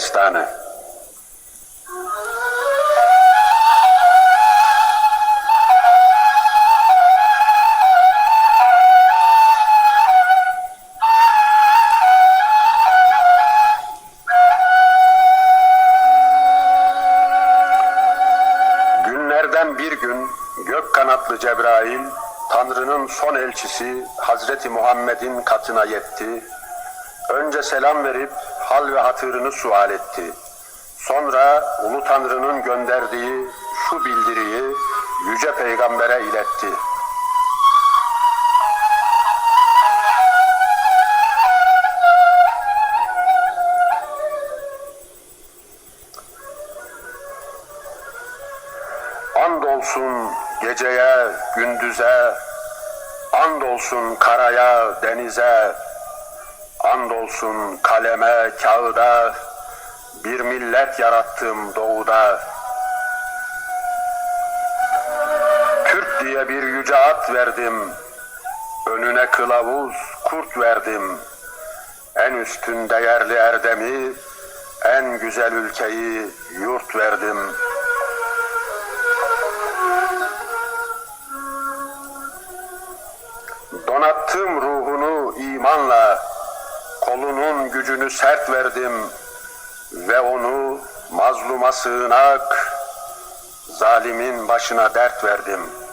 Destanı Günlerden bir gün gök kanatlı Cebrail, Tanrı'nın son elçisi Hazreti Muhammed'in katına yetti. Önce selam verip hal ve hatırını sual etti. Sonra Ulu Tanrı'nın gönderdiği şu bildiriyi Yüce Peygamber'e iletti. Andolsun geceye, gündüze, andolsun karaya, denize, andolsun kaleme, kağıda, bir millet yarattım doğuda. Türk diye bir yüce at verdim, önüne kılavuz, kurt verdim. En üstün değerli erdemi, en güzel ülkeyi yurt verdim.'' Donattım ruhunu imanla, kolunun gücünü sert verdim ve onu mazluma sığınak, zalimin başına dert verdim.''